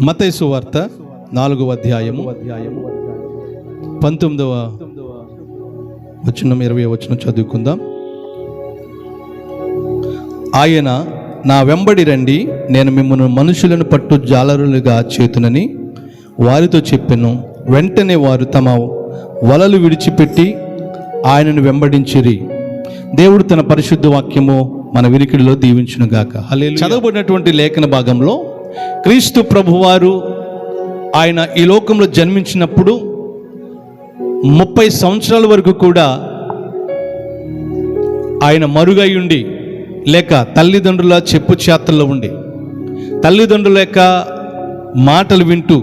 మతైసు వార్త నాలుగవ అధ్యాయము. పంతొమ్మిదవ వచనం ఇరవై వచనం చదువుకుందాం. ఆయన నా వెంబడి రండి నేను మిమ్మల్ని మనుషులను పట్టు జాలరులుగా చేతునని వారితో చెప్పాను. వెంటనే వారు తమ వలలు విడిచిపెట్టి ఆయనను వెంబడించిరి. దేవుడు తన పరిశుద్ధ వాక్యము మన వినికిడిలో దీవించునుగాక. హలే చదవబడినటువంటి లేఖన భాగంలో క్రీస్తు ప్రభువారు ఆయన ఈ లోకంలో జన్మించినప్పుడు ముప్పై సంవత్సరాల వరకు కూడా ఆయన మరుగై ఉండి లేక తల్లిదండ్రుల చెప్పు చేతల్లో ఉండి తల్లిదండ్రుల యొక్క మాటలు వింటూ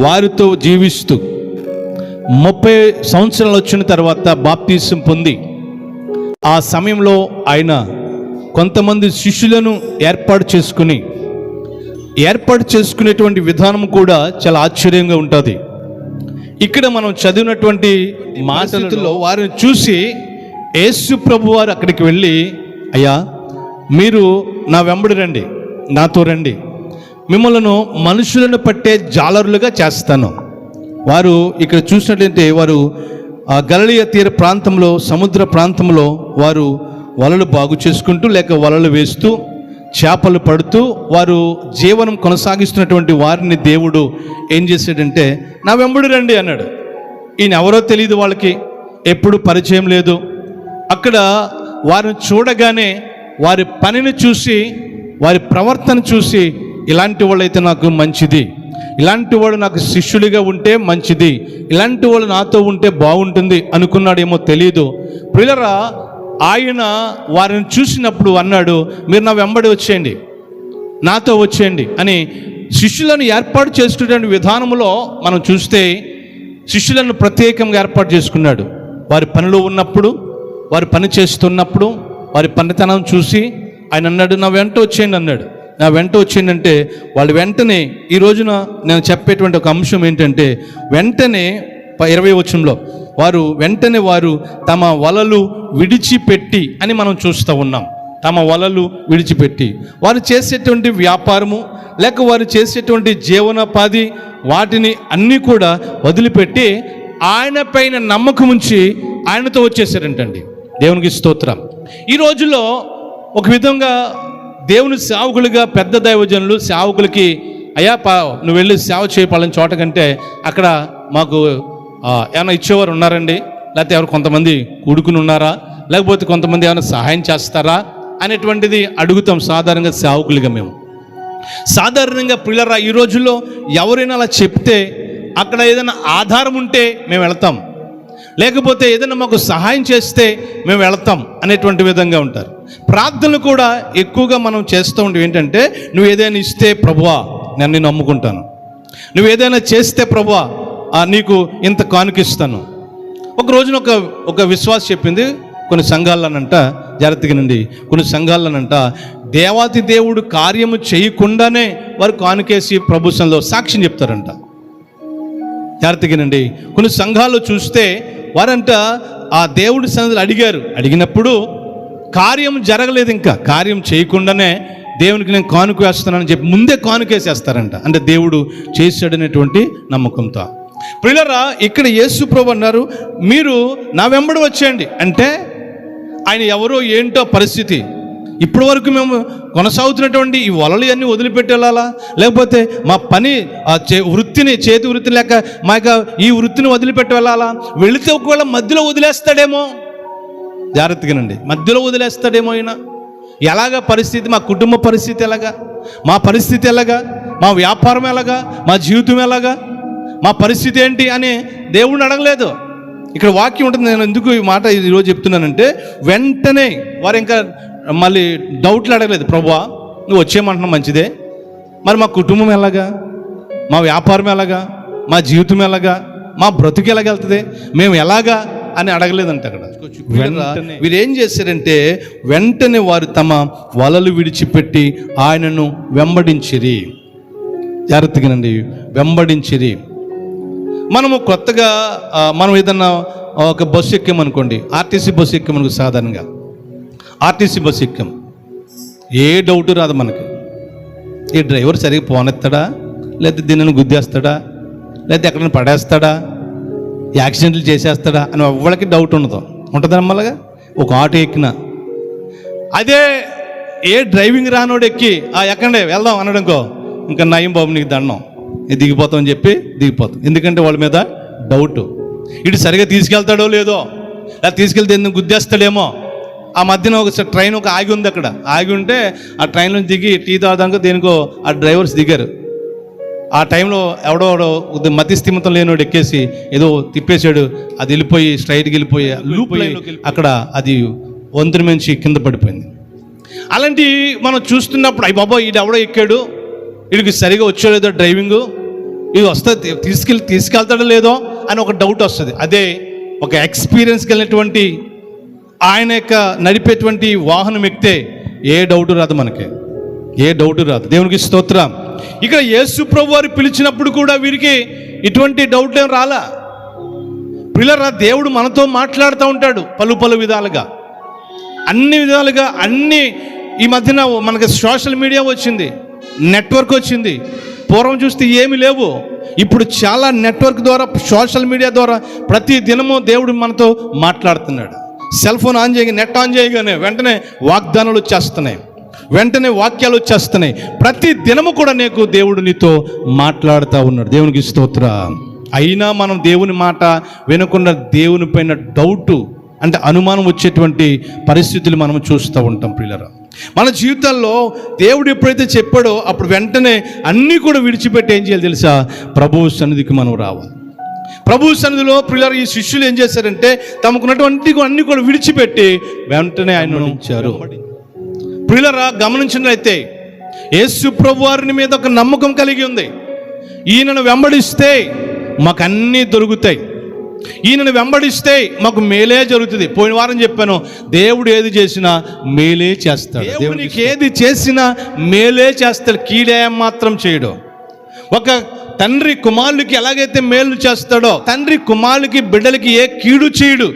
వారితో జీవిస్తూ ముప్పై సంవత్సరాలు వచ్చిన తర్వాత బాప్తీసం పొంది ఆ సమయంలో ఆయన కొంతమంది శిష్యులను ఏర్పాటు చేసుకుని ఏర్పాటు చేసుకునేటువంటి విధానం కూడా చాలా ఆశ్చర్యంగా ఉంటుంది. ఇక్కడ మనం చదివినటువంటి మాటలలో వారిని చూసి యేసు ప్రభు వారు అక్కడికి వెళ్ళి అయ్యా మీరు నా వెంబడి రండి నాతో రండి. మిమ్మల్ని మనుషులను పట్టే జాలరులుగా చేస్తాను. వారు ఇక్కడ చూసినట్లయితే వారు ఆ గలలియ తీర ప్రాంతంలో సముద్ర ప్రాంతంలో వారు వలలు బాగు చేసుకుంటూ లేక వలలు వేస్తూ చేపలు పడుతూ వారు జీవనం కొనసాగిస్తున్నటువంటి వారిని దేవుడు ఏం చేశాడంటే నా వెంబడి రండి అన్నాడు. ఈయన ఎవరో తెలియదు వాళ్ళకి ఎప్పుడు పరిచయం లేదు. అక్కడ వారిని చూడగానే వారి పనిని చూసి వారి ప్రవర్తన చూసి ఇలాంటి వాళ్ళైతే నాకు మంచిది. ఇలాంటి వాడు నాకు శిష్యుడిగా ఉంటే మంచిది. ఇలాంటి వాళ్ళు నాతో ఉంటే బాగుంటుంది అనుకున్నాడేమో తెలియదు పిల్లరా ఆయన వారిని చూసినప్పుడు అన్నాడు మీరు నా వెంబడి వచ్చేయండి నాతో వచ్చేయండి అని శిష్యులను ఏర్పాటు చేసుకునే విధానంలో మనం చూస్తే శిష్యులను ప్రత్యేకంగా ఏర్పాటు చేసుకున్నాడు. వారి పనిలో ఉన్నప్పుడు వారి పని చేస్తున్నప్పుడు వారి పనితనం చూసి ఆయన అన్నాడు నా వెంట వచ్చేయండి అన్నాడు. నా వెంట వచ్చేయండి అంటే వాళ్ళు వెంటనే ఈ రోజున నేను చెప్పేటువంటి ఒక అంశం ఏంటంటే వెంటనే ఇరవై వచనంలో వారు వెంటనే వారు తమ వలలు విడిచిపెట్టి అని మనం చూస్తూ ఉన్నాం. తమ వలలు విడిచిపెట్టి. వారు చేసేటువంటి వ్యాపారము లేక వారు చేసేటువంటి జీవనోపాధి వాటిని అన్నీ కూడా వదిలిపెట్టి ఆయన పైన నమ్మకం ఉంచి ఆయనతో వచ్చేసారంటండి. దేవునికి స్తోత్రం. ఈ రోజుల్లో ఒక విధంగా దేవుని సేవకులుగా పెద్ద దైవజనులు సేవకులకి అయ్యా పా నువ్వు వెళ్ళి సేవ చేయపాలని చోట కంటే అక్కడ మాకు ఏమైనా ఇచ్చేవారు ఉన్నారండి? లేకపోతే ఎవరు కొంతమంది కూడుకుని ఉన్నారా? లేకపోతే కొంతమంది ఏమైనా సహాయం చేస్తారా? అనేటువంటిది అడుగుతాం సాధారణంగా సేవకులుగా మేము. సాధారణంగా పిల్లరా ఈ రోజుల్లో ఎవరైనా అలా చెప్తే అక్కడ ఏదైనా ఆధారం ఉంటే మేము వెళ్తాం. లేకపోతే ఏదైనా మాకు సహాయం చేస్తే మేము వెళ్తాం అనేటువంటి విధంగా ఉంటారు. ప్రార్థనలు కూడా ఎక్కువగా మనం చేస్తూ ఉంటాం ఏంటంటే నువ్వు ఏదైనా ఇస్తే ప్రభువా నేను నేను నమ్ముకుంటాను. నువ్వు ఏదైనా చేస్తే ప్రభువా నీకు ఇంత కానుకిస్తాను. ఒక రోజున ఒక ఒక విశ్వాస చెప్పింది కొన్ని సంఘాలనంట జాగ్రత్తగానండి కొన్ని సంఘాలనంట దేవాతి దేవుడు కార్యము చేయకుండానే వారు కానుకేసి ప్రభుత్వంలో సాక్ష్యం చెప్తారంట. జాగ్రత్తగానండి కొన్ని సంఘాల్లో చూస్తే వారంట ఆ దేవుడి సన్నిధిలో అడిగారు. అడిగినప్పుడు కార్యం జరగలేదు ఇంకా. కార్యం చేయకుండానే దేవునికి నేను కానుక వేస్తున్నానని చెప్పి ముందే కానుకేసేస్తారంట. అంటే దేవుడు చేశాడనేటువంటి నమ్మకంతో. ప్రియులరా ఇక్కడ యేసు ప్రభు అన్నారు మీరు నా వెంబడి వచ్చేయండి. అంటే ఆయన ఎవరో ఏంటో పరిస్థితి. ఇప్పటి వరకు మేము కొనసాగుతున్నటువంటి ఈ వలలు అన్నీ వదిలిపెట్టి వెళ్ళాలా? లేకపోతే మా పని ఆ చే వృత్తిని చేతి వృత్తి లేక మా యొక్క ఈ వృత్తిని వదిలిపెట్టి వెళ్ళాలా? వెళితే ఒకవేళ మధ్యలో వదిలేస్తాడేమో. జాగ్రత్తగానండి. మధ్యలో వదిలేస్తాడేమో అయినా ఎలాగ పరిస్థితి? మా కుటుంబ పరిస్థితి ఎలాగా? మా పరిస్థితి ఎలాగా? మా వ్యాపారం ఎలాగా? మా జీవితం ఎలాగా? మా పరిస్థితి ఏంటి అని దేవుడిని అడగలేదు. ఇక్కడ వాక్యం ఉంటుంది నేను ఎందుకు ఈ మాట ఈరోజు చెప్తున్నానంటే వెంటనే వారు ఇంకా మళ్ళీ డౌట్లు అడగలేదు ప్రభువా నువ్వు వచ్చేయమంటున్నావు మంచిదే. మరి మా కుటుంబం ఎలాగా? మా వ్యాపారం ఎలాగా? మా జీవితం ఎలాగా? మా బ్రతుకు ఎలాగెళ్తుంది మేము ఎలాగా? అని అడగలేదంట అక్కడ. వీరు ఏం చేశారంటే వెంటనే వారు తమ వలలు విడిచిపెట్టి ఆయనను వెంబడించిరి. జాగ్రత్తగానండి వెంబడించిరి. మనము కొత్తగా మనం ఏదన్నా ఒక బస్సు ఎక్కామనుకోండి ఆర్టీసీ బస్సు ఎక్కామనుకో సాధారణంగా. ఆర్టీసీ బస్సు ఎక్కాం. ఏ డౌట్ రాదు మనకి. ఈ డ్రైవర్ సరిగ్గా పోనెత్తాడా? లేకపోతే దీనిని గుద్దేస్తాడా? లేకపోతే ఎక్కడైనా పడేస్తాడా? యాక్సిడెంట్లు చేసేస్తాడా? అని ఎవ్వరికి డౌట్ ఉండదు. ఉంటుందా అమ్మలాగా ఒక ఆటో ఎక్కిన. అదే ఏ డ్రైవింగ్ రానోడు ఎక్కి ఆ ఎక్కండి వెళ్దాం అనడంకో ఇంకా నయం బాబు నీకు దండం. ఇది దిగిపోతాం అని చెప్పి దిగిపోతాం ఎందుకంటే వాళ్ళ మీద డౌట్ ఇటు సరిగా తీసుకెళ్తాడో లేదో లేదా తీసుకెళ్తే ఎందుకు గుద్దేస్తాడేమో ఆ మధ్యన ఒక ట్రైన్ ఒక ఆగి ఉంది అక్కడ. ఆగి ఉంటే ఆ ట్రైన్లో దిగి టీ తాగడానికి దేనికో ఆ డ్రైవర్స్ దిగారు. ఆ టైంలో ఎవడో ఎవడో మతి స్థిమితం లేనివాడు ఎక్కేసి ఏదో తిప్పేశాడు. అది వెళ్ళిపోయి స్ట్రైట్కి వెళ్ళిపోయి లూప్ అక్కడ అది వంతుని మించి కింద పడిపోయింది. అలాంటి మనం చూస్తున్నప్పుడు అయ్యి బాబా ఇది ఎవడో ఎక్కాడు. వీడికి సరిగా వచ్చో లేదో డ్రైవింగ్? ఇది వస్తే తీసుకెళ్ళి తీసుకెళ్తాడో లేదో అని ఒక డౌట్ వస్తుంది. అదే ఒక ఎక్స్పీరియన్స్కి వెళ్ళినటువంటి ఆయన యొక్క నడిపేటువంటి వాహనం ఎక్కితే ఏ డౌట్ రాదు మనకి. ఏ డౌట్ రాదు. దేవునికి స్తోత్రం. ఇక్కడ యేసు ప్రభు వారు పిలిచినప్పుడు కూడా వీరికి ఇటువంటి డౌట్ ఏం రాలా? పిల్లరా దేవుడు మనతో మాట్లాడుతూ ఉంటాడు పలు పలు విధాలుగా. అన్ని విధాలుగా అన్ని ఈ మధ్యన మనకి సోషల్ మీడియా వచ్చింది. నెట్వర్క్ వచ్చింది. పూర్వం చూస్తే ఏమి లేవు. ఇప్పుడు చాలా నెట్వర్క్ ద్వారా సోషల్ మీడియా ద్వారా ప్రతి దినము దేవుడు మనతో మాట్లాడుతున్నాడు. సెల్ ఫోన్ ఆన్ చేయగా నెట్ ఆన్ చేయగానే వెంటనే వాగ్దానాలు వచ్చేస్తున్నాయి. వెంటనే వాక్యాలు వచ్చేస్తున్నాయి. ప్రతి దినము కూడా నీకు దేవుడు నీతో మాట్లాడుతూ ఉన్నాడు. దేవునికి స్తోత్ర. అయినా మనం దేవుని మాట వినకుండా దేవుని పైన డౌటు అంటే అనుమానం వచ్చేటువంటి పరిస్థితులు మనం చూస్తూ ఉంటాం పిల్లరా మన జీవితాల్లో దేవుడు ఎప్పుడైతే చెప్పాడో అప్పుడు వెంటనే అన్నీ కూడా విడిచిపెట్టి ఏం చేయాలి తెలుసా? ప్రభువు సన్నిధికి మనం రావాలి. ప్రభు సన్నిధిలో పిల్లలు ఈ శిష్యులు ఏం చేశారంటే తమకున్నటువంటి అన్ని కూడా విడిచిపెట్టి వెంటనే ఆయన ఉంచారు ప్రియులరా గమనించినట్లయితే యేసు ప్రభు వారిని మీద ఒక నమ్మకం కలిగి ఉంది. ఈయనను వెంబడిస్తే మాకు అన్నీ దొరుకుతాయి. ఈయనను వెంబడిస్తే మాకు మేలే జరుగుతుంది. పోయిన వారం చెప్పాను దేవుడు ఏది చేసినా మేలే చేస్తాడు. దేవునికి ఏది చేసినా మేలే చేస్తాడు. కీడే మాత్రం చేయడు. ఒక తండ్రి కుమారుడికి ఎలాగైతే మేలు చేస్తాడో తండ్రి కుమారుడికి బిడ్డలకి ఏ కీడు చేయడు.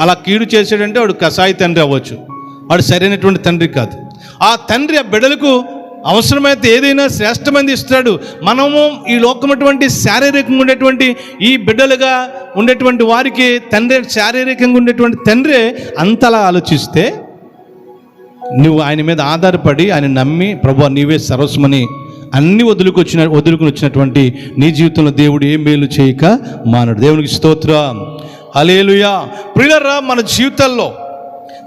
అలా కీడు చేసాడంటే వాడు కసాయి తండ్రి అవ్వచ్చు. వాడు సరైనటువంటి తండ్రి కాదు. ఆ తండ్రి ఆ బిడ్డలకు అవసరమైతే ఏదైనా శ్రేష్టమైనది ఇస్తాడు. మనము ఈ లోకమటువంటి శారీరకంగా ఉండేటువంటి ఈ బిడ్డలుగా ఉండేటువంటి వారికి తండ్రి శారీరకంగా ఉండేటువంటి తండ్రి అంతలా ఆలోచిస్తే నువ్వు ఆయన మీద ఆధారపడి ఆయన నమ్మి ప్రభు నీవే సర్వస్మని అన్ని వదులుకొచ్చిన వదులుకుని వచ్చినటువంటి నీ జీవితంలో దేవుడు ఏ మేలు చేయక మానడు. దేవునికి స్తోత్రం. అలేలుయా ప్రియులరా మన జీవితాల్లో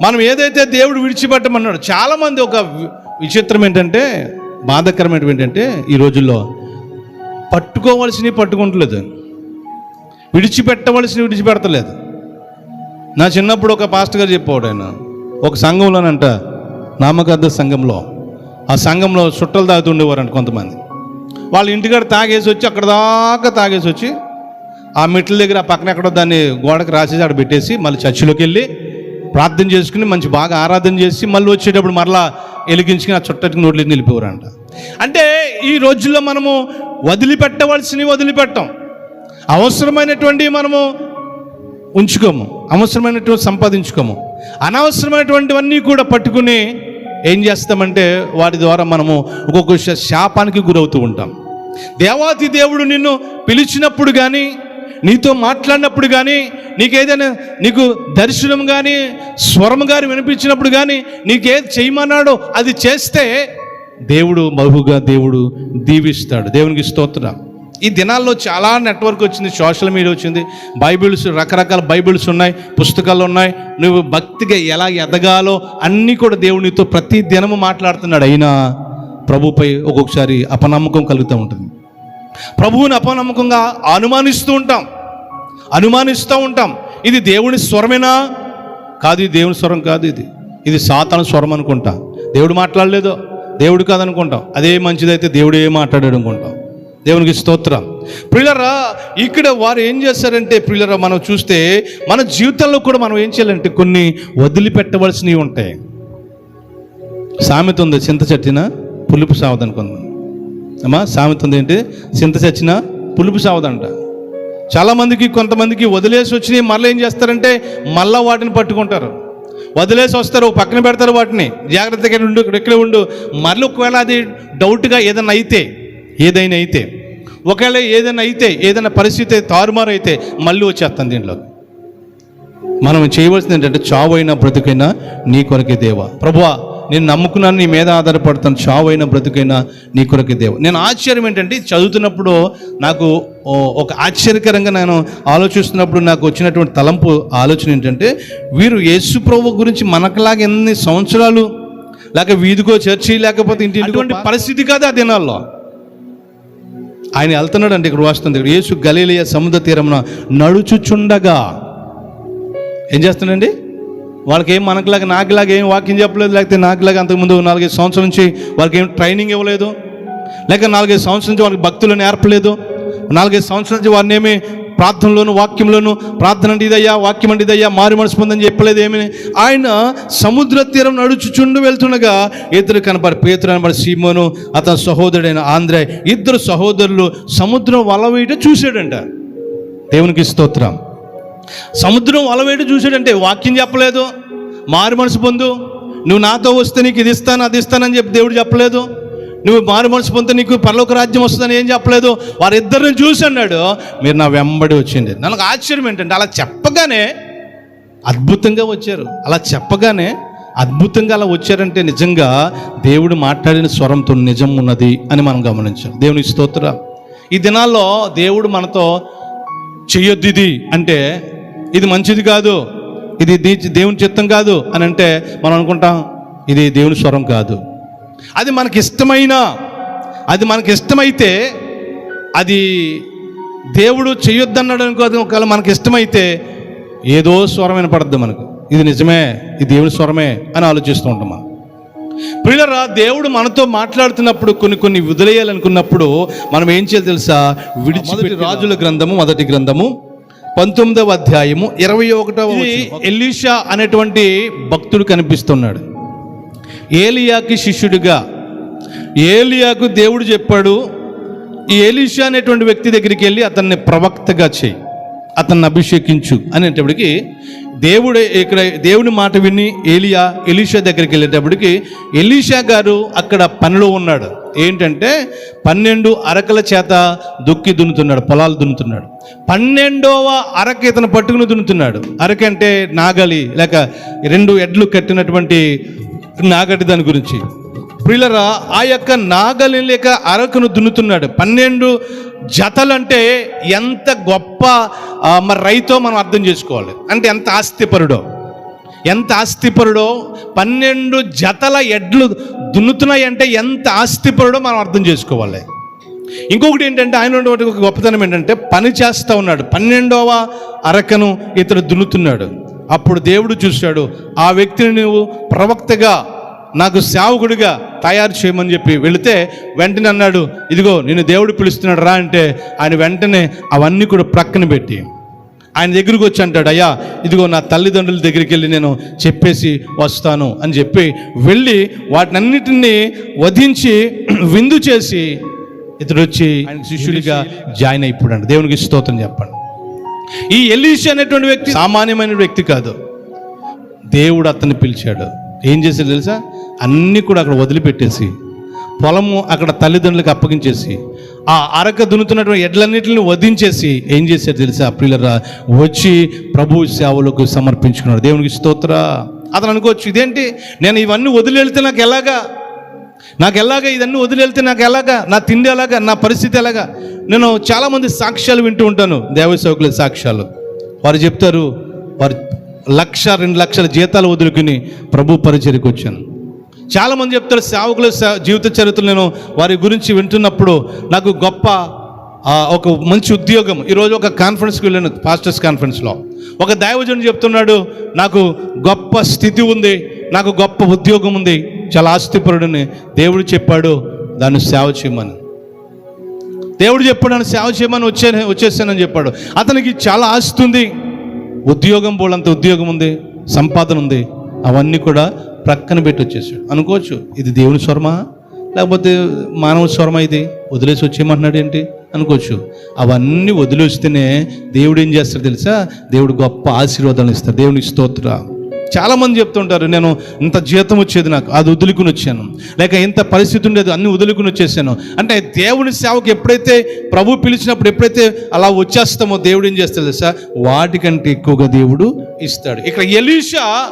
మనం ఏదైతే దేవుడు విడిచిపెట్టమన్నాడు చాలామంది ఒక విచిత్రం ఏంటంటే బాధాకరమైనవి ఏంటంటే ఈ రోజుల్లో పట్టుకోవలసినవి పట్టుకుంటలేదు. విడిచిపెట్టవలసినవి విడిచిపెడతలేదు. నా చిన్నప్పుడు ఒక పాస్టర్ గారు చెప్పేవాడు ఆయన. ఒక సంఘంలోనంట నామకార్థ సంఘంలో. ఆ సంఘంలో చుట్టలు తాగుతుండేవారంట కొంతమంది. వాళ్ళ ఇంటికాడ తాగేసి వచ్చి అక్కడ దాకా తాగేసి వచ్చి ఆ మెట్ల దగ్గర ఆ పక్కన ఎక్కడో దాన్ని గోడకు రాసేసి ఆడ పెట్టేసి మళ్ళీ చర్చిలోకి వెళ్ళి ప్రార్థన చేసుకుని మంచి బాగా ఆరాధన చేసి మళ్ళీ వచ్చేటప్పుడు మరలా ఎలిగించుకుని ఆ చుట్టకి నోట్లు నిలిపేవారంట అంటే ఈ రోజుల్లో మనము వదిలిపెట్టవలసినవి వదిలిపెట్టాం. అవసరమైనటువంటి మనము ఉంచుకోము. అవసరమైనటువంటి సంపాదించుకోము. అనవసరమైనటువంటివన్నీ కూడా పట్టుకుని ఏం చేస్తామంటే వాటి ద్వారా మనము ఒక్కొక్క శాపానికి గురవుతూ ఉంటాం. దేవాతి దేవుడు నిన్ను పిలిచినప్పుడు కానీ నీతో మాట్లాడినప్పుడు కానీ నీకేదైనా నీకు దర్శనం కానీ స్వరం కానీ వినిపించినప్పుడు కానీ నీకేది చేయమన్నాడో అది చేస్తే దేవుడు బహుగా దేవుడు దీవిస్తాడు. దేవునికి స్తోత్రం. ఈ దినాల్లో చాలా నెట్వర్క్ వచ్చింది సోషల్ మీడియా వచ్చింది బైబిల్స్ రకరకాల బైబిల్స్ ఉన్నాయి పుస్తకాలు ఉన్నాయి. నువ్వు భక్తిగా ఎలా ఎదగాలో అన్నీ కూడా దేవునితో ప్రతి దినము మాట్లాడుతున్నాడు. అయినా ప్రభుపై ఒక్కొక్కసారి అపనమ్మకం కలుగుతూ ఉంటుంది. ప్రభువుని అపనమ్మకంగా అనుమానిస్తూ ఉంటాం. అనుమానిస్తూ ఉంటాం. ఇది దేవుని స్వరమేనా? కాదు ఇది దేవుని స్వరం కాదు ఇది. ఇది సాతాను స్వరం అనుకుంటాం. దేవుడు మాట్లాడలేదో? దేవుడు కాదనుకుంటాం. అదే మంచిదైతే దేవుడు ఏ మాట్లాడాడు అనుకుంటాం. దేవునికి స్తోత్రం. ప్రియులరా ఇక్కడ వారు ఏం చేస్తారంటే ప్రియులరా మనం చూస్తే మన జీవితంలో కూడా మనం ఏం చేయాలంటే కొన్ని వదిలిపెట్టవలసినవి ఉంటాయి. సామెత ఉంది చింత చెట్టిన పులుపు సావదనుకుందాం. అమ్మా సామెత ఉంది ఏంటి? చింత చచ్చిన పులుపు సావదంట చాలామందికి కొంతమందికి వదిలేసి వచ్చినాయి మళ్ళీ ఏం చేస్తారంటే మళ్ళా వాటిని పట్టుకుంటారు. వదిలేసి వస్తారు పక్కన పెడతారు వాటిని. జాగ్రత్తగా ఉండు ఇక్కడ ఇక్కడే ఉండు. మళ్ళీ ఒకవేళ అది డౌట్గా ఏదైనా అయితే ఏదైనా అయితే ఒకవేళ ఏదైనా అయితే ఏదైనా పరిస్థితి తారుమారు అయితే మళ్ళీ వచ్చేస్తాను దీంట్లో. మనం చేయవలసింది ఏంటంటే చావు అయినా బ్రతుకైనా నీ కొరకే దేవా. ప్రభువా నేను నమ్ముకున్నాను నీ మీద ఆధారపడతాను చావు అయినా బ్రతుకైనా నీ కొరకే దేవ నేను ఆశ్చర్యం ఏంటంటే చదువుతున్నప్పుడు నాకు ఒక ఆశ్చర్యకరంగా నేను ఆలోచిస్తున్నప్పుడు నాకు వచ్చినటువంటి తలంపు ఆలోచన ఏంటంటే వీరు యేసు ప్రభు గురించి మనకులాగా ఎన్ని సంవత్సరాలు లేక వీధికో చర్చి లేకపోతే ఇంటి అటువంటి పరిస్థితి కాదు ఆ దినాల్లో. ఆయన వెళ్తున్నాడు అంటే ఇక్కడ ఇక్కడ యేసు గలీలియ సముద్ర తీరమున నడుచుచుండగా. ఏం చేస్తున్నాడండి? వాళ్ళకి ఏం మనకులాగా నాకులాగా ఏం వాక్యం చెప్పలేదు లేకపోతే నాకులాగా అంతకుముందు నాలుగైదు సంవత్సరాల నుంచి వాళ్ళకి ఏం ట్రైనింగ్ ఇవ్వలేదు లేక నాలుగైదు సంవత్సరాల నుంచి వాళ్ళకి భక్తులు నేర్పలేదు నాలుగైదు సంవత్సరాల నుంచి వారిని ఏమి ప్రార్థనలోను వాక్యంలోను ప్రార్థన అంటే ఇదయ్యా వాక్యం అంటే ఇదయ్యా మారు మనసు పొందని చెప్పలేదు ఏమని ఆయన సముద్ర తీరం నడుచుచుండు వెళ్తుండగా ఇద్దరు కనపడి పేతురు కనపడి సీమోను అతని సహోదరుడైన ఆంధ్రే ఇద్దరు సహోదరులు సముద్రం వలవేయట చూశాడంట. దేవునికి స్తోత్రం. సముద్రం అలవేటు చూసాడంటే వాక్యం చెప్పలేదు. మారు మనసు పొందు. నువ్వు నాతో వస్తే నీకు ఇది ఇస్తాను అది ఇస్తానని చెప్పి దేవుడు చెప్పలేదు. నువ్వు మారు మనసు పొందితే నీకు పరలోక రాజ్యం వస్తుందని ఏం చెప్పలేదు. వారిద్దరిని చూసి అన్నాడు మీరు నా వెంబడి వచ్చింది. నాకు ఆశ్చర్యం ఏంటంటే అలా చెప్పగానే అద్భుతంగా వచ్చారు. అలా చెప్పగానే అద్భుతంగా అలా వచ్చారంటే నిజంగా దేవుడు మాట్లాడిన స్వరంతో నిజం ఉన్నది అని మనం గమనించాం. దేవుని స్తోత్ర. ఈ దినాల్లో దేవుడు మనతో చెయ్యొద్దు ఇది అంటే ఇది మంచిది కాదు. ఇది దేవుని చిత్తం కాదు అని అంటే మనం అనుకుంటాం ఇది దేవుని స్వరం కాదు. అది మనకి ఇష్టమైన అది మనకి ఇష్టమైతే అది దేవుడు చెయ్యొద్దన్నాడు అనుకో ఒకవేళ మనకి ఇష్టమైతే ఏదో స్వరం వినపడద్దు మనకు. ఇది నిజమే ఇది దేవుని స్వరమే అని ఆలోచిస్తూ ఉంటాం మనం. ప్రియులరా దేవుడు మనతో మాట్లాడుతున్నప్పుడు కొన్ని కొన్ని వదిలేయాలనుకున్నప్పుడు మనం ఏం చేయాలి తెలుసా? విడిచి రాజుల గ్రంథము మొదటి గ్రంథము పంతొమ్మిదవ అధ్యాయము ఇరవై ఒకటవ ఎలీషా అనేటువంటి భక్తుడు కనిపిస్తున్నాడు. ఏలియాకి శిష్యుడిగా ఏలియాకు దేవుడు చెప్పాడు ఈ ఎలీషా అనేటువంటి వ్యక్తి దగ్గరికి వెళ్ళి అతన్ని ప్రవక్తగా చేయి అతన్ని అభిషేకించు అనేటప్పటికి దేవుడు ఇక్కడ దేవుని మాట విని ఏలియా ఎలీషా దగ్గరికి వెళ్ళేటప్పటికి ఎలీషా గారు అక్కడ పనిలో ఉన్నాడు. ఏంటంటే పన్నెండు అరకల చేత దుక్కి దున్నుతున్నాడు పొలాలు దున్నుతున్నాడు. పన్నెండవ అరక ఇతను పట్టుకుని దున్నుతున్నాడు. అరక అంటే నాగలి లేక రెండు ఎడ్లు కట్టినటువంటి నాగటి దాని గురించి. ప్రియులరా ఆ యొక్క నాగలి లేక అరకును దున్నుతున్నాడు. పన్నెండు జతలంటే ఎంత గొప్ప మరి రైతో మనం అర్థం చేసుకోవాలి. అంటే ఎంత ఆస్తిపరుడో. ఎంత ఆస్తిపరుడో పన్నెండు జతల ఎడ్లు దున్నుతున్నాయంటే ఎంత ఆస్తిపరుడో మనం అర్థం చేసుకోవాలి. ఇంకొకటి ఏంటంటే ఆయన ఉన్నటువంటి ఒక గొప్పతనం ఏంటంటే పని చేస్తూ ఉన్నాడు. పన్నెండవ అరకను ఇతడు దున్నుతున్నాడు. అప్పుడు దేవుడు చూశాడు ఆ వ్యక్తిని నువ్వు ప్రవక్తగా నాకు సేవకుడిగా తయారు చేయమని చెప్పి వెళితే వెంటనే అన్నాడు ఇదిగో నేను దేవుడు పిలుస్తున్నాడు రా అంటే ఆయన వెంటనే అవన్నీ కూడా ప్రక్కన పెట్టి ఆయన దగ్గరికి వచ్చి అంటాడు అయ్యా ఇదిగో నా తల్లిదండ్రుల దగ్గరికి వెళ్ళి నేను చెప్పేసి వస్తాను అని చెప్పి వెళ్ళి వాటినన్నిటినీ వధించి విందు చేసి ఇతడు వచ్చి ఆయన శిష్యుడిగా జాయిన్ అయిపోయాడు దేవునికి స్తోత్రం చెప్పండి. ఈ ఎలీషా అనేటువంటి వ్యక్తి సామాన్యమైన వ్యక్తి కాదు. దేవుడు అతన్ని పిలిచాడు. ఏం చేశాడు తెలుసా? అన్నీ కూడా అక్కడ వదిలిపెట్టేసి పొలము అక్కడ తల్లిదండ్రులకు అప్పగించేసి ఆ అరక దున్నుతున్నటువంటి ఎడ్లన్నిటిని వధించేసి ఏం చేశారు తెలుసా? ప్రియులరా వచ్చి ప్రభు సేవలకు సమర్పించుకున్నాడు దేవునికి స్తోత్ర. అతను అనుకోవచ్చు ఇదేంటి? నేను ఇవన్నీ వదిలి వెళ్తే నాకు ఎలాగా? నాకు ఎలాగా ఇదన్నీ వదిలి వెళ్తే నాకు ఎలాగా? నా తిండి ఎలాగా? నా పరిస్థితి ఎలాగా? నేను చాలామంది సాక్ష్యాలు వింటూ ఉంటాను దేవసేవకుల సాక్ష్యాలు. వారు చెప్తారు వారు లక్ష రెండు లక్షల జీతాలు వదులుకుని ప్రభు పరిచయకు వచ్చాను. చాలామంది చెప్తారు సేవకుల జీవిత చరిత్రలు నేను వారి గురించి వింటున్నప్పుడు నాకు గొప్ప ఒక మంచి ఉద్యోగం. ఈరోజు ఒక కాన్ఫరెన్స్కి వెళ్ళాను పాస్టర్స్ కాన్ఫరెన్స్లో ఒక దైవజనుడు చెప్తున్నాడు నాకు గొప్ప స్థితి ఉంది నాకు గొప్ప ఉద్యోగం ఉంది చాలా ఆస్తిపరుడని దేవుడు చెప్పాడు దాన్ని సేవ చేయమని. దేవుడు చెప్పాడు నన్ను సేవ చేయమని వచ్చే వచ్చేసానని చెప్పాడు. అతనికి చాలా ఆస్తి ఉంది ఉద్యోగం పోలంత ఉద్యోగం ఉంది సంపాదన ఉంది అవన్నీ కూడా ప్రక్కన పెట్టి వచ్చేసాడు. అనుకోవచ్చు ఇది దేవుని స్వరమా? లేకపోతే మానవ స్వరమా ఇది? వదిలేసి వచ్చేయమంటున్నాడు ఏంటి? అనుకోవచ్చు. అవన్నీ వదిలేస్తేనే దేవుడు ఏం చేస్తాడు తెలుసా? దేవుడు గొప్ప ఆశీర్వాదాలు ఇస్తాడు. దేవునికి స్తోత్ర. చాలామంది చెప్తుంటారు నేను ఇంత జీతం వచ్చేది నాకు అది వదులుకుని వచ్చాను. లేక ఇంత పరిస్థితి ఉండేది అన్ని వదులుకుని వచ్చేసాను. అంటే దేవుని సేవకు ఎప్పుడైతే ప్రభు పిలిచినప్పుడు ఎప్పుడైతే అలా వచ్చేస్తామో దేవుడు ఏం చేస్తాడు తెలుసా? వాటికంటే ఎక్కువగా దేవుడు ఇస్తాడు. ఇక్కడ ఎలీషా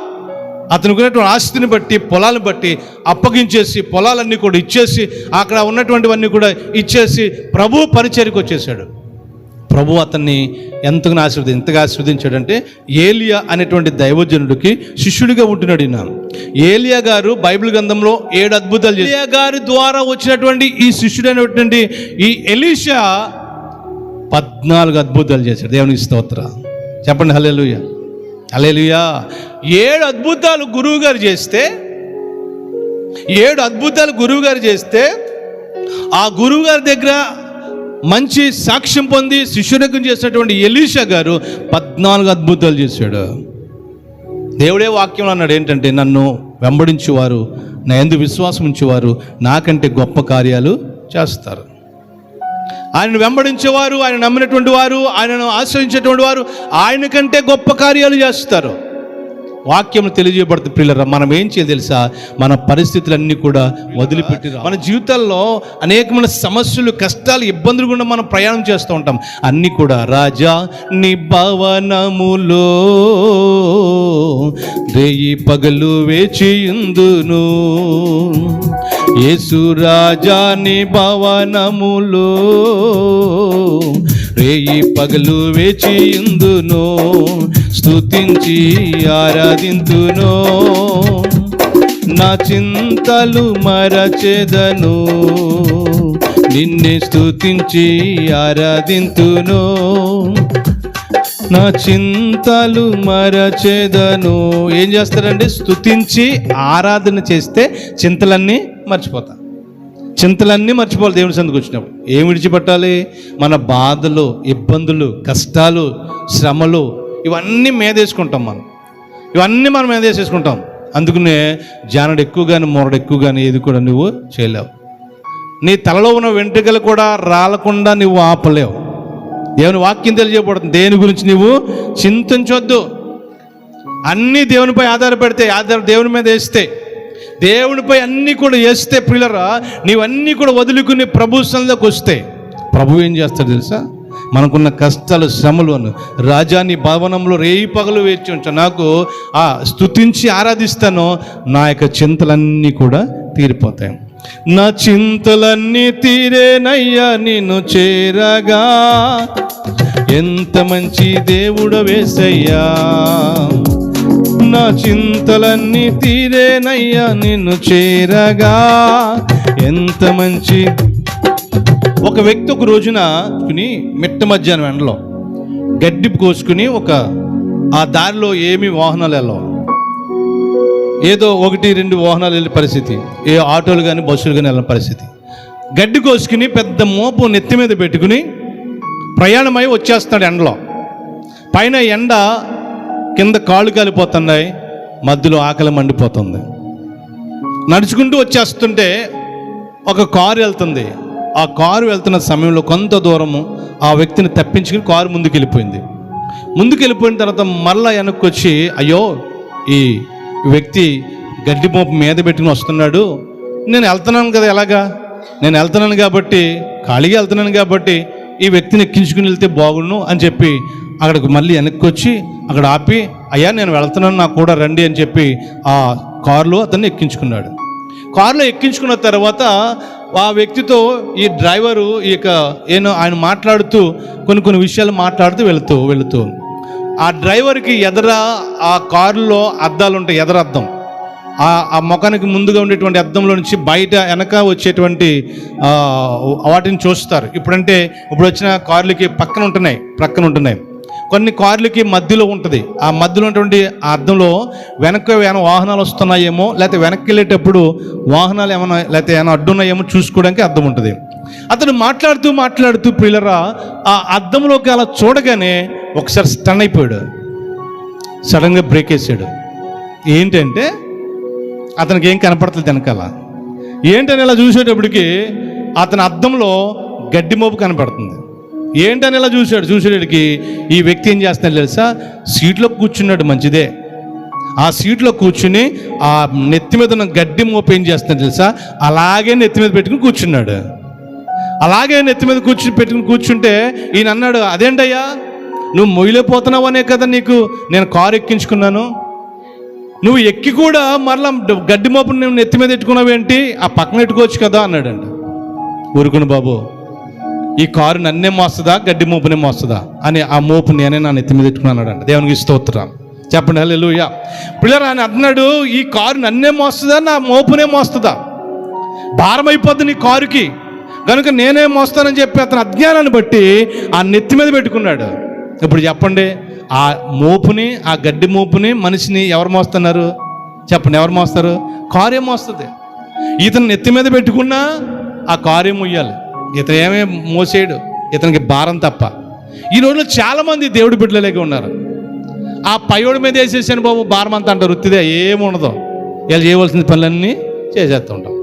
అతనికి ఉన్నటువంటి ఆస్తిని బట్టి పొలాలను బట్టి అప్పగించేసి పొలాలన్నీ కూడా ఇచ్చేసి అక్కడ ఉన్నటువంటివన్నీ కూడా ఇచ్చేసి ప్రభు పరిచయకు వచ్చేసాడు ప్రభు అతన్ని ఎంతగా ఆశీర్వది ఎంతగా ఆశీర్వదించాడంటే ఏలియా అనేటువంటి దైవజనుడికి శిష్యుడిగా ఉంటున్నాడు ఈయన. ఏలియా గారు బైబిల్ గ్రంథంలో ఏడు అద్భుతాలు ఏలియా గారి ద్వారా వచ్చినటువంటి ఈ శిష్యుడు అనేటువంటి ఈ ఎలీషా పద్నాలుగు అద్భుతాలు చేశాడు. దేవునికి స్తోత్ర. చెప్పండి హల్లెలూయ. అలేలుయా ఏడు అద్భుతాలు గురువు గారు చేస్తే ఏడు అద్భుతాలు గురువు గారు చేస్తే ఆ గురువు గారి దగ్గర మంచి సాక్ష్యం పొంది శిష్యునకం చేసినటువంటి ఎలీషా గారు పద్నాలుగు అద్భుతాలు చేశాడు. దేవుడే వాక్యం అన్నాడు ఏంటంటే నన్ను వెంబడించేవారు నా ఎందు విశ్వాసం ఉంచేవారు నాకంటే గొప్ప కార్యాలు చేస్తారు. ఆయనను వెంబడించేవారు ఆయన నమ్మినటువంటి వారు ఆయనను ఆశ్రయించేటువంటి వారు ఆయన కంటే గొప్ప కార్యాలు చేస్తారు. వాక్యం తెలియజేయబడుతుంది పిల్లరా మనం ఏం చేయాలి తెలుసా? మన పరిస్థితులన్నీ కూడా వదిలిపెట్టి మన జీవితాల్లో అనేకమైన సమస్యలు కష్టాలు ఇబ్బందులు కూడా మనం ప్రయాణం చేస్తూ ఉంటాం. అన్నీ కూడా రాజా నీ భవనములో రేయి పగలు వేచియుందును యేసు రాజా నీ భవనములో రేయి పగలు వేచియుందును స్తుతించి ఆరాధింతును. నా చింతలు మరచెదను. నిన్నే స్తుతించి ఆరాధింతును. నా చింతలు మరచెదను. ఏం చేస్తారంటే స్తుతించి ఆరాధన చేస్తే చింతలన్నీ మర్చిపోతా. చింతలన్నీ మర్చిపోవాలి దేవుని సందుకు వచ్చినప్పుడు. ఏమి విడిచిపెట్టాలి? మన బాధలు ఇబ్బందులు కష్టాలు శ్రమలు ఇవన్నీ మేదేసుకుంటాం మనం. ఇవన్నీ మనం మేదేసేసుకుంటాం అందుకనే జానడు ఎక్కువ కానీ మొరడు ఎక్కువ కానీ ఏది కూడా నువ్వు చేయలేవు. నీ తలలో ఉన్న వెంట్రుకలు కూడా రాలకుండా నువ్వు ఆపలేవు. దేవుని వాక్యం తెలియజేయబడుతుంది. దేని గురించి నువ్వు చింతించొద్దు. అన్నీ దేవునిపై ఆధారపడితే ఆధార దేవుని మీద వేస్తే దేవునిపై అన్నీ కూడా వేస్తే పిల్లరా నీవన్నీ కూడా వదులుకుని ప్రభు సన్నిధిలోకి వస్తే ప్రభు ఏం చేస్తాడు తెలుసా? మనకున్న కష్టాలు శ్రమలు అను రాజాని భవనంలో రేయి పగలు వేచి ఉంచా. నాకు ఆ స్థుతించి ఆరాధిస్తాను నా యొక్క చింతలన్నీ కూడా తీరిపోతాయి. నా చింతలన్నీ తీరేనయ్యా నిన్ను చేరగా. ఎంత మంచి దేవుడు వేసయ్యా. నా చింతలన్నీ తీరేనయ్యా నిన్ను చేరగా. ఎంత మంచి ఒక వ్యక్తి ఒక రోజున కుని మిట్ట మధ్యాహ్నం ఎండలో గడ్డి కోసుకుని ఒక ఆ దారిలో ఏమి వాహనాలు వెళ్ళవు. ఏదో ఒకటి రెండు వాహనాలు వెళ్ళే పరిస్థితి. ఏ ఆటోలు కానీ బస్సులు కానీ వెళ్ళిన పరిస్థితి. గడ్డి కోసుకుని పెద్ద మోపు నెత్తి మీద పెట్టుకుని ప్రయాణమై వచ్చేస్తాడు ఎండలో. పైన ఎండ కింద కాళ్ళు కాలిపోతున్నాయి మధ్యలో ఆకలి మండిపోతుంది. నడుచుకుంటూ వచ్చేస్తుంటే ఒక కారు వెళ్తుంది. ఆ కారు వెళ్తున్న సమయంలో కొంత దూరము ఆ వ్యక్తిని తప్పించుకుని కారు ముందుకు వెళ్ళిపోయింది ముందుకు వెళ్ళిపోయిన తర్వాత మరలా వెనక్కి వచ్చి అయ్యో ఈ వ్యక్తి గడ్డి మోపు మీద పెట్టుకుని వస్తున్నాడు. నేను వెళ్తున్నాను కదా ఎలాగా? నేను వెళ్తున్నాను కాబట్టి ఖాళీగా వెళ్తున్నాను కాబట్టి ఈ వ్యక్తిని ఎక్కించుకుని వెళ్తే బాగుండు అని చెప్పి అక్కడికి మళ్ళీ వెనక్కి వచ్చి అక్కడ ఆపి అయ్యా నేను వెళ్తున్నాను నాకు కూడా రండి అని చెప్పి ఆ కారులో అతన్ని ఎక్కించుకున్నాడు. కారులో ఎక్కించుకున్న తర్వాత ఆ వ్యక్తితో ఈ డ్రైవరు ఈ యొక్క ఆయన మాట్లాడుతూ కొన్ని కొన్ని విషయాలు మాట్లాడుతూ వెళుతూ వెళుతూ. ఆ డ్రైవర్కి ఎదర ఆ కారులో అద్దాలు ఉంటాయి ఎదర అద్దం? ఆ ఆ ముఖానికి ముందుగా ఉండేటువంటి అద్దంలో నుంచి బయట వెనక వచ్చేటువంటి వాటిని చూస్తారు. ఇప్పుడంటే ఇప్పుడు వచ్చిన కార్లకి పక్కన ఉంటున్నాయి ప్రక్కన ఉంటున్నాయి. కొన్ని కార్లకి మధ్యలో ఉంటుంది. ఆ మధ్యలో ఉన్నటువంటి ఆ అద్దంలో వెనక ఏమైనా వాహనాలు వస్తున్నాయేమో లేకపోతే వెనక్కి వెళ్ళేటప్పుడు వాహనాలు ఏమైనా లేకపోతే ఏమైనా అడ్డున్నాయేమో చూసుకోవడానికి అర్థం ఉంటుంది. అతను మాట్లాడుతూ మాట్లాడుతూ పిల్లరా ఆ అద్దంలోకి అలా చూడగానే ఒకసారి స్టన్ అయిపోయాడు. సడన్గా బ్రేక్ వేసాడు. ఏంటంటే అతనికి ఏం కనపడతలేదు వెనకాల. ఏంటని ఇలా చూసేటప్పటికి అతని అద్దంలో గడ్డి మోపు కనపడుతుంది. ఏంటని ఇలా చూశాడు? చూసేటికి ఈ వ్యక్తి ఏం చేస్తున్నాడు తెలుసా? సీట్లో కూర్చున్నాడు మంచిదే. ఆ సీట్లో కూర్చుని ఆ నెత్తి మీద ఉన్న గడ్డి మోపు ఏం చేస్తున్నాడు తెలుసా? అలాగే నెత్తి మీద పెట్టుకుని కూర్చున్నాడు. అలాగే నెత్తి మీద కూర్చుని పెట్టుకుని కూర్చుంటే ఈయన అన్నాడు అదేంటయ్యా? నువ్వు మొయ్యలేకపోతున్నావు అనే కదా నీకు నేను కారు ఎక్కించుకున్నాను. నువ్వు ఎక్కి కూడా మరలా గడ్డి మోపుని నువ్వు నెత్తి మీద పెట్టుకున్నావు ఏంటి ఆ పక్కన పెట్టుకోవచ్చు కదా అన్నాడంట. ఊరుకుని బాబు. ఈ కారు నన్నే మోస్తుందా గడ్డి మోపునే మోస్తుందా అని ఆ మోపు నేనే నా నెత్తి మీద పెట్టుకున్నాడంట దేవునికి స్తోత్రం. చెప్పండి హల్లెలూయా. పిల్లలు ఆయన అంటున్నాడు ఈ కారు నన్నే మోస్తుందా నా మోపునే మోస్తుందా? భారం అయిపోద్ది నీ కారుకి. కనుక నేనే మోస్తానని చెప్పి అతను అజ్ఞానాన్ని బట్టి ఆ నెత్తి మీద పెట్టుకున్నాడు. ఇప్పుడు చెప్పండి ఆ మోపుని ఆ గడ్డి మోపుని మనిషిని ఎవరు మోస్తున్నారు? చెప్పండి ఎవరు మోస్తారు? కారే మోస్తుంది. ఇతను నెత్తి మీద పెట్టుకున్నా ఆ కారే మొయ్యాలి. ఇతను ఏమే మోసేయడు ఇతనికి భారం తప్ప. ఈ రోజుల్లో చాలామంది దేవుడి బిడ్డలేక ఉన్నారు. ఆ పయోడి మీద వేసేసాను బాబు భారం అంతా అంటారు. వృత్తిదే ఏముండదు వీళ్ళు చేయవలసిన పనులన్నీ చేసేస్తూ ఉంటాం.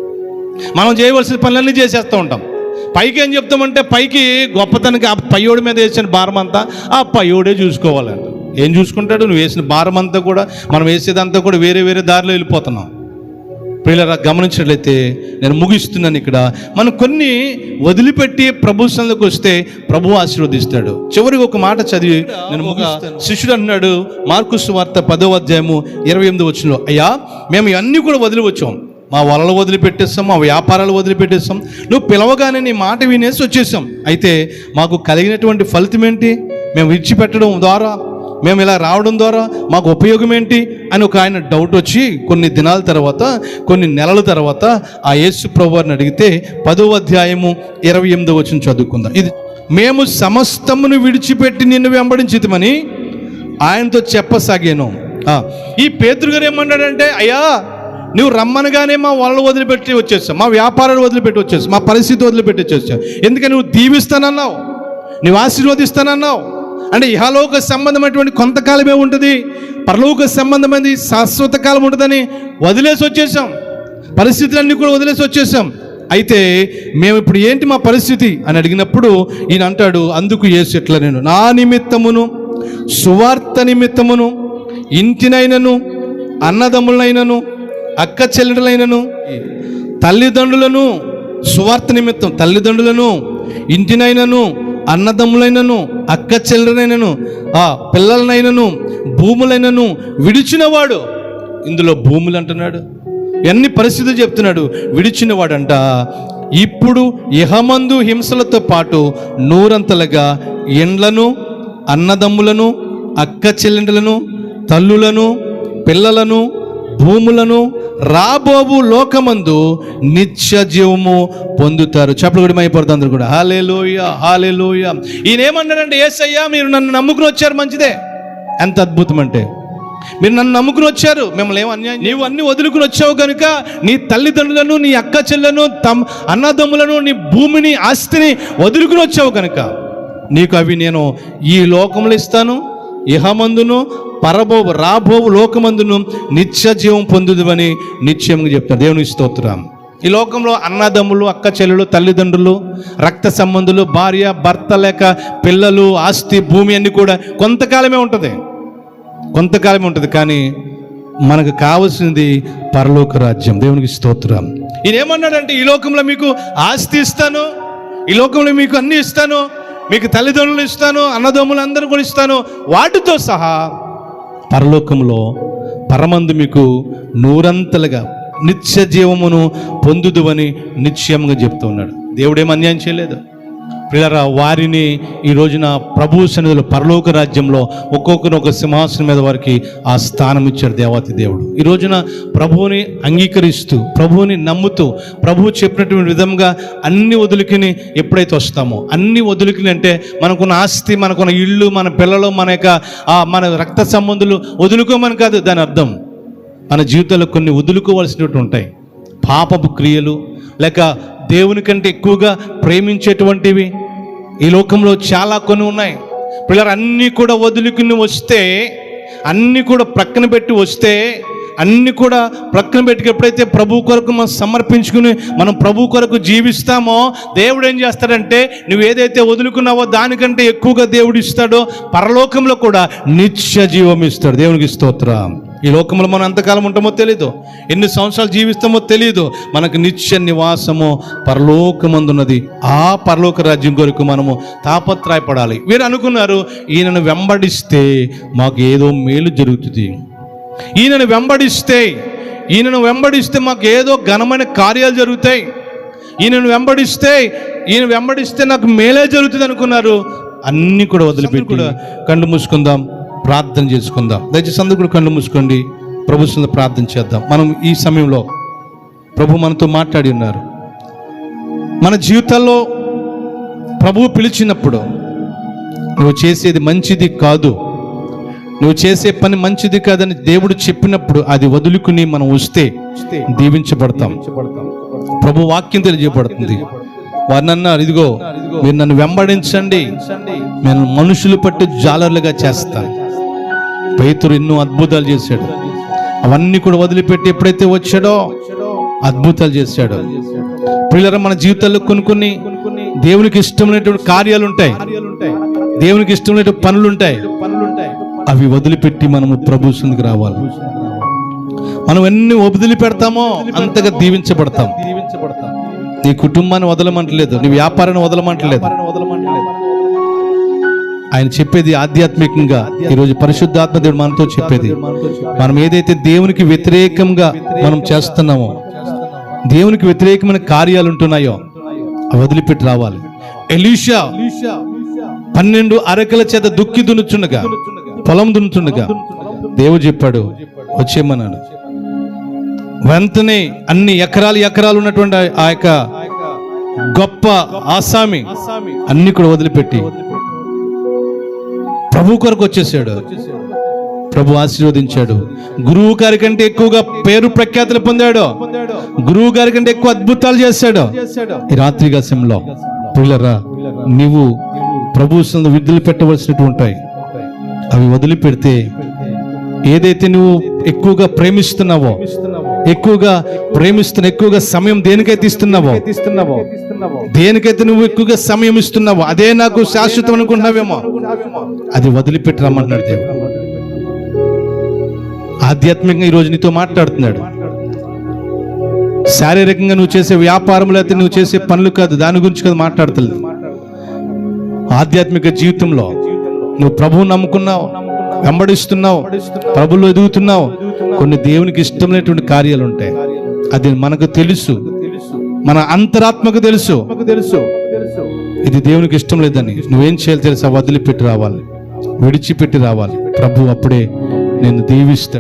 మనం చేయవలసిన పనులన్నీ చేసేస్తూ ఉంటాం. పైకి ఏం చెప్తామంటే పైకి గొప్పతనానికి ఆ పయ్యోడి మీద వేసిన భారం అంతా ఆ పయ్యోడే చూసుకోవాలంట. ఏం చూసుకుంటాడు? నువ్వు వేసిన భారం అంతా కూడా మనం వేసేదంతా కూడా వేరే వేరే దారిలో వెళ్ళిపోతున్నాం. పిల్లల గమనించినట్లయితే నేను ముగిస్తున్నాను ఇక్కడ. మనం కొన్ని వదిలిపెట్టి ప్రభు సన్నిధికి వస్తే ప్రభు ఆశీర్వదిస్తాడు. చివరికి ఒక మాట చదివి నేను శిష్యుడు అన్నాడు మార్కుస్ వార్త పదో అధ్యాయము ఇరవై ఎనిమిది వచ్చిన అయ్యా మేము ఇవన్నీ కూడా వదిలి వచ్చాం. మా వలలు వదిలిపెట్టేస్తాం మా వ్యాపారాలు వదిలిపెట్టేస్తాం నువ్వు పిలవగానే నీ మాట వినేసి వచ్చేసాం అయితే మాకు కలిగినటువంటి ఫలితం ఏంటి మేము విడిచిపెట్టడం ద్వారా మేము ఇలా రావడం ద్వారా మాకు ఉపయోగం ఏంటి అని ఒక ఆయన డౌట్ వచ్చి కొన్ని దినాల తర్వాత కొన్ని నెలల తర్వాత ఆ యేసు ప్రభువారిని అడిగితే పదో అధ్యాయము ఇరవై ఎనిమిదో వచ్చిన చదువుకుందాం. ఇది మేము సమస్తమును విడిచిపెట్టి నిన్ను వెంబడించితమని ఆయనతో చెప్పసాగాను. ఈ పేతురు గారు ఏమన్నాడంటే అయ్యా నువ్వు రమ్మనగానే మా వాళ్ళు వదిలిపెట్టి వచ్చేస్తావు మా వ్యాపారాలు వదిలిపెట్టి వచ్చేస్తావు మా పరిస్థితి వదిలిపెట్టి వచ్చేస్తావు ఎందుకని నువ్వు దీవిస్తానన్నావు? నువ్వు ఆశీర్వదిస్తానన్నావు? అంటే ఇహలోక సంబంధమైనటువంటి కొంతకాలమే ఉంటుంది. పరలోక సంబంధమైనది శాశ్వత కాలం ఉంటుందని వదిలేసి వచ్చేసాం. పరిస్థితులన్నీ కూడా వదిలేసి వచ్చేసాం. అయితే మేము ఇప్పుడు ఏంటి మా పరిస్థితి అని అడిగినప్పుడు ఈయన అంటాడు అందుకు యేసు ఎట్లా నేను? నా నిమిత్తమును సువార్త నిమిత్తమును ఇంటినైనను అన్నదమ్ములైనను అక్క చెల్లెడలైనను తల్లిదండ్రులను సువార్త నిమిత్తం తల్లిదండ్రులను ఇంటినైనను అన్నదమ్ములైనను అక్క చెల్లెలైనను ఆ పిల్లలనైనను భూములైనను విడిచినవాడు. ఇందులో భూములు అంటున్నాడు. ఎన్ని పరిస్థితులు చెప్తున్నాడు. విడిచినవాడంట. ఇప్పుడు ఇహమందు హింసలతో పాటు నూరంతలుగా ఎండ్లను అన్నదమ్ములను అక్క చెల్లెండ్లను తల్లులను పిల్లలను భూములను రాబోవు లోకమందు నిత్య జీవము పొందుతారు. చెప్పలు కూడా అయిపోతుంది అందరు కూడా. హాలే లోయ హాలే లోయ ఈయన ఏమన్నాడంటే ఏసయ్యా మీరు నన్ను నమ్ముకుని వచ్చారు మంచిదే. ఎంత అద్భుతం అంటే మీరు నన్ను నమ్ముకుని వచ్చారు మిమ్మల్ని ఏం అన్యాయం నీవు అన్ని వదులుకుని వచ్చావు కనుక నీ తల్లిదండ్రులను నీ అక్క చెల్లెలను తమ్ అన్నదమ్ములను నీ భూమిని ఆస్తిని వదులుకుని వచ్చావు కనుక నీకు అవి నేను ఈ లోకంలో ఇస్తాను ఇహమందును పరబోవు రాబోవు లోకమందును నిత్య జీవం పొందుదని నిత్యంగా చెప్తాను. దేవుని స్తోత్రం. ఈ లోకంలో అన్నదమ్ములు అక్క చెల్లెలు తల్లిదండ్రులు రక్త సంబంధులు భార్య భర్త లేక పిల్లలు ఆస్తి భూమి అన్ని కూడా కొంతకాలమే ఉంటుంది. కొంతకాలమే ఉంటుంది కానీ మనకు కావాల్సింది పరలోక రాజ్యం. దేవునికి స్తోత్రం. ఈయన ఏమన్నాడంటే ఈ లోకంలో మీకు ఆస్తి ఇస్తాను ఈ లోకంలో మీకు అన్ని ఇస్తాను మీకు తల్లిదండ్రులు ఇస్తాను అన్నదమ్ములు అందరూ కూడా ఇస్తాను వాటితో సహా పరలోకంలో పరమందు మీకు నూరంతలుగా నిత్య జీవమును పొందుదువని నిశ్చయంగా చెప్తూ ఉన్నాడు. దేవుడేం అన్యాయం చేయలేదు? పిల్లరా వారిని ఈ రోజున ప్రభు సన్నిధిలో పరలోక రాజ్యంలో ఒక్కొక్కరు ఒక సింహాసనం మీద వారికి ఆ స్థానం ఇచ్చాడు దేవాతి దేవుడు. ఈ రోజున ప్రభువుని అంగీకరిస్తూ ప్రభువుని నమ్ముతూ ప్రభువు చెప్పినటువంటి విధంగా అన్ని వదులుకిని ఎప్పుడైతే వస్తామో అన్ని వదులుకిని అంటే మనకున్న ఆస్తి మనకున్న ఇళ్ళు మన పిల్లలు మన యొక్క మన రక్త సంబంధులు వదులుకోమని కాదు దాని అర్థం. మన జీవితంలో కొన్ని వదులుకోవాల్సినటువంటి ఉంటాయి. పాపపు క్రియలు లేక దేవుని కంటే ఎక్కువగా ప్రేమించేటువంటివి ఈ లోకంలో చాలా కొన్ని ఉన్నాయి. పిల్లలు అన్నీ కూడా వదులుకుని వస్తే అన్నీ కూడా ప్రక్కన పెట్టి వస్తే అన్నీ కూడా ప్రక్కన పెట్టి ఎప్పుడైతే ప్రభు కొరకు మనం సమర్పించుకుని మనం ప్రభు కొరకు జీవిస్తామో దేవుడు ఏం చేస్తాడంటే నువ్వు ఏదైతే వదులుకున్నావో దానికంటే ఎక్కువగా దేవుడు ఇస్తాడో పరలోకంలో కూడా నిత్య జీవం ఇస్తాడు. దేవునికి స్తోత్రం. ఈ లోకంలో మనం ఎంతకాలం ఉంటామో తెలీదు. ఎన్ని సంవత్సరాలు జీవిస్తామో తెలియదు మనకు నిత్య నివాసము పరలోకమందున్నది. ఆ పరలోక రాజ్యం కొరకు మనము తాపత్రయపడాలి. వీరు అనుకున్నారు ఈయనను వెంబడిస్తే మాకు ఏదో మేలు జరుగుతుంది. ఈయనను వెంబడిస్తే ఈయనను వెంబడిస్తే మాకు ఏదో ఘనమైన కార్యాలు జరుగుతాయి. ఈయనను వెంబడిస్తే ఈయన వెంబడిస్తే నాకు మేలే జరుగుతుంది అనుకున్నారు. అన్నీ కూడా వదిలిపెట్టి కళ్ళు మూసుకుందాం. ప్రార్థన చేసుకుందాం. దయచేసి అందరూ కళ్ళు మూసుకోండి. ప్రభు సన్నిధిలో ప్రార్థన చేద్దాం. మనం ఈ సమయంలో ప్రభు మనతో మాట్లాడి ఉన్నారు. మన జీవితాల్లో ప్రభువు పిలిచినప్పుడు నువ్వు చేసేది మంచిది కాదు. నువ్వు చేసే పని మంచిది కాదని దేవుడు చెప్పినప్పుడు అది వదులుకుని మనం వస్తే దీవించబడతాం. ప్రభు వాక్యం తెలియజేయబడుతుంది. వారిని అన్నారు ఇదిగో మీరు నన్ను వెంబడించండి. నేను మనుషులు పట్టి జాలర్లుగా చేస్తాను. పేతురు ఎన్నో అద్భుతాలు చేశాడు. అవన్నీ కూడా వదిలిపెట్టి ఎప్పుడైతే వచ్చాడో అద్భుతాలు చేశాడు. పిల్లల మన జీవితాల్లో కొన్ని కొన్ని దేవునికి ఇష్టమైనటువంటి కార్యాలు ఉంటాయి. దేవునికి ఇష్టమైనటువంటి పనులు ఉంటాయి. అవి వదిలిపెట్టి మనము ప్రభు సందికి రావాలి. మనం ఎన్ని వదిలి పెడతామో అంతగా దీవించబడతాం. నీ కుటుంబాన్ని వదలమంటలేదు. నీ వ్యాపారాన్ని వదలమంటలేదు. ఆయన చెప్పేది ఆధ్యాత్మికంగా. ఈరోజు పరిశుద్ధాత్మ దేవుడు మనతో చెప్పేది. మనం ఏదైతే దేవునికి వ్యతిరేకంగా మనం చేస్తున్నామో దేవునికి వ్యతిరేకమైన కార్యాలు ఉంటున్నాయో వదిలిపెట్టి రావాలి. ఎలీషా పన్నెండు అరకల చేత దుక్కి దున్నుచుండగా పొలం దున్నుచుండగా దేవుడు చెప్పాడు వచ్చేయమన్నాడు. వెంటనే అన్ని ఎకరాలు ఎకరాలు ఉన్నటువంటి ఆ యొక్క గొప్ప ఆసామి అన్ని కూడా వదిలిపెట్టి ప్రభు కొరకు వచ్చేసాడు. ప్రభు ఆశీర్వదించాడు. గురువు గారి కంటే ఎక్కువగా పేరు ప్రఖ్యాతులు పొందాడు. గురువు గారి కంటే ఎక్కువ అద్భుతాలు చేశాడు. ఈ రాత్రిగా సమయంలో పిల్లరా నీవు ప్రభు విధులు పెట్టవలసినట్టు ఉంటాయి. అవి వదిలిపెడితే ఏదైతే నువ్వు ఎక్కువగా ప్రేమిస్తున్నావో ఎక్కువగా ప్రేమిస్తున్న ఎక్కువగా సమయం దేనికైతే ఇస్తున్నావో? దేనికైతే నువ్వు ఎక్కువగా సమయం ఇస్తున్నావో? అదే నాకు శాశ్వతం అనుకుంటున్నావేమో? అది వదిలిపెట్టి రమ్మంటున్నాడు దేవుడు. ఆధ్యాత్మికంగా ఈరోజు నీతో మాట్లాడుతున్నాడు. శారీరకంగా నువ్వు చేసే వ్యాపారంలో అయితే నువ్వు చేసే పనులు కాదు దాని గురించి కదా మాట్లాడుతుంది ఆధ్యాత్మిక జీవితంలో నువ్వు ప్రభువు నమ్ముకున్నావు. వెంబడిస్తున్నావు. ప్రభులో ఎదుగుతున్నావు. కొన్ని దేవునికి ఇష్టమైనటువంటి కార్యాలు ఉంటాయి అది మనకు తెలుసు. మన అంతరాత్మకు తెలుసు. తెలుసు. ఇది దేవునికి ఇష్టం లేదని. నువ్వేం చేయాలి తెలుసా? వదిలిపెట్టి రావాలి. విడిచిపెట్టి రావాలి. ప్రభు అప్పుడే నేను దీవిస్తాడు.